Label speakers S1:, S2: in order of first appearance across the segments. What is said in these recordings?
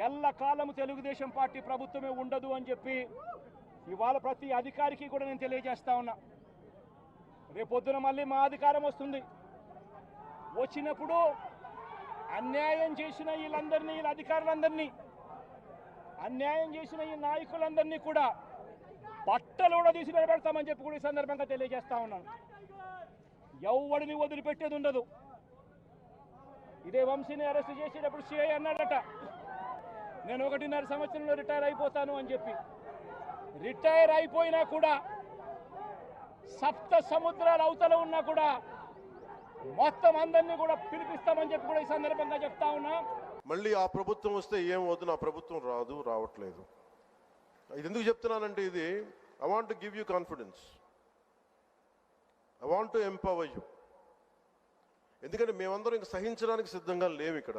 S1: ఎల్లకాలము Telugu Desam party ప్రభుత్వమే ఉండదు అని చెప్పి ఇవాళ ప్రతి అధికారికి కూడా నేను తెలియజేస్తా ఉన్నా. రేపొద్దున మళ్ళీ మా అధికారం వస్తుంది. వచ్చినప్పుడు అన్యాయం చేసిన వీళ్ళందరినీ వీళ్ళ అధికారులందరినీ అన్యాయం చేసిన ఈ నాయకులందరినీ కూడా బట్టలు కూడా తీసి నిలబెడతామని చెప్పి కూడా ఈ సందర్భంగా తెలియజేస్తా ఉన్నాను. ఎవడిని వదిలిపెట్టేది ఉండదు. ఇదే వంశీని అరెస్ట్ చేసేటప్పుడు సిఐ అన్నాడట. నేను ఒకటిన్నర సంవత్సరంలో రిటైర్ అయిపోతాను అని చెప్పి. రిటైర్ అయిపోయినా కూడా సప్త సముద్రాల అవతల ఉన్నా కూడా మొత్తం అందరినీ కూడా పిలిపిస్తామని చెప్పి కూడా ఈ సందర్భంగా చెప్తా ఉన్నా.
S2: మళ్ళీ ఆ ప్రభుత్వం వస్తే ఏం వద్దు నా ప్రభుత్వం రాదు రావట్లేదు. ఇది ఎందుకు చెప్తున్నానంటే ఇది I want to give you confidence I want to empower you ఎందుకంటే మేమందరం ఇంక సహించడానికి సిద్ధంగా లేవు ఇక్కడ.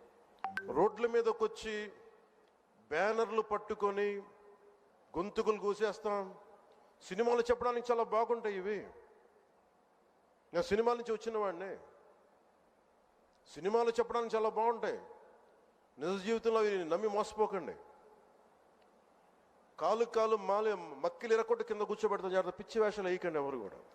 S2: రోడ్ల మీదకి వచ్చి బ్యానర్లు పట్టుకొని గొంతుకులు కూసేస్తాం సినిమాలు చెప్పడానికి చాలా బాగుంటాయి ఇవి. నేను సినిమాల నుంచి వచ్చిన వాడిని. సినిమాలు చెప్పడానికి చాలా బాగుంటాయి. నిజ జీవితంలో అవి నమ్మి మోసపోకండి. కాలు కాలు మాలి మక్కిలు ఎరకొట్టు కింద కూర్చోబెడతాం జాగ్రత్త. పిచ్చి వేషాలు వేయకండి ఎవరు కూడా.